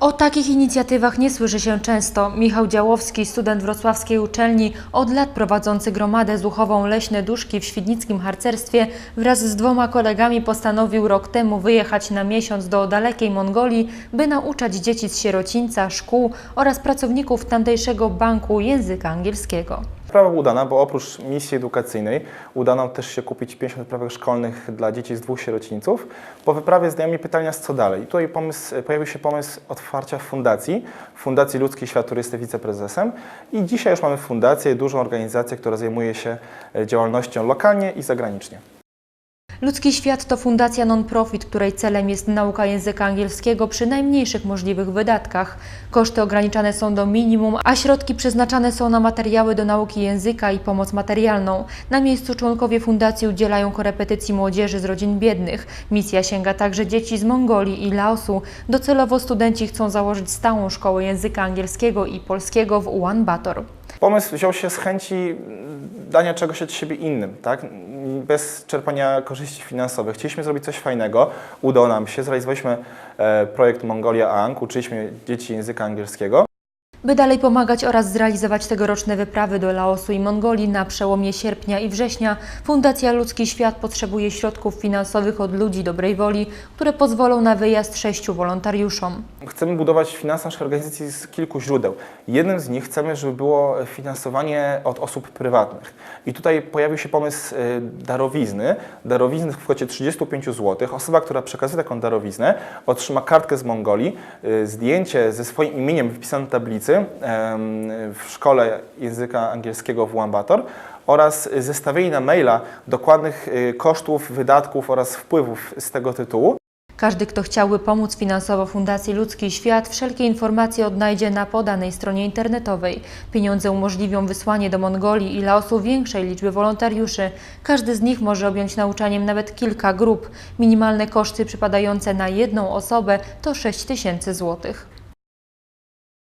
O takich inicjatywach nie słyszy się często. Michał Działowski, student wrocławskiej uczelni, od lat prowadzący gromadę zuchową Leśne Duszki w świdnickim harcerstwie, wraz z dwoma kolegami postanowił rok temu wyjechać na miesiąc do dalekiej Mongolii, by nauczać dzieci z sierocińca, szkół oraz pracowników tamtejszego banku języka angielskiego. Sprawa udana, bo oprócz misji edukacyjnej udano też się kupić 50 wyprawek szkolnych dla dzieci z dwóch sierocińców. Po wyprawie znajomi pytali nas, co dalej. I tutaj pomysł, pojawił się pomysł otwarcia fundacji, Fundacji Ludzki Świat Turysty wiceprezesem. I dzisiaj już mamy fundację, dużą organizację, która zajmuje się e, działalnością lokalnie i zagranicznie. Ludzki Świat to fundacja non-profit, której celem jest nauka języka angielskiego przy najmniejszych możliwych wydatkach. Koszty ograniczane są do minimum, a środki przeznaczane są na materiały do nauki języka i pomoc materialną. Na miejscu członkowie fundacji udzielają korepetycji młodzieży z rodzin biednych. Misja sięga także dzieci z Mongolii i Laosu. Docelowo studenci chcą założyć stałą szkołę języka angielskiego i polskiego w Ulan Bator. Pomysł wziął się z chęci dania czegoś od siebie innym, tak? Bez czerpania korzyści finansowych. Chcieliśmy zrobić coś fajnego, udało nam się, zrealizowaliśmy e, projekt Mongolia Ang, uczyliśmy dzieci języka angielskiego. By dalej pomagać oraz zrealizować tegoroczne wyprawy do Laosu i Mongolii na przełomie sierpnia i września, Fundacja Ludzki Świat potrzebuje środków finansowych od ludzi dobrej woli, które pozwolą na wyjazd sześciu wolontariuszom. Chcemy budować finanse naszej organizacji z kilku źródeł. Jednym z nich chcemy, żeby było finansowanie od osób prywatnych. I tutaj pojawił się pomysł e, darowizny. Darowizny w kwocie 35 zł. Osoba, która przekazuje taką darowiznę, otrzyma kartkę z Mongolii, e, zdjęcie ze swoim imieniem wpisane na tablicy w szkole języka angielskiego w Ulaanbaatar oraz zestawienie na maila dokładnych e, kosztów, wydatków oraz wpływów z tego tytułu. Każdy, kto chciałby pomóc finansowo Fundacji Ludzki Świat, wszelkie informacje odnajdzie na podanej stronie internetowej. Pieniądze umożliwią wysłanie do Mongolii i Laosu większej liczby wolontariuszy. Każdy z nich może objąć nauczaniem nawet kilka grup. Minimalne koszty przypadające na jedną osobę to 6 tysięcy złotych.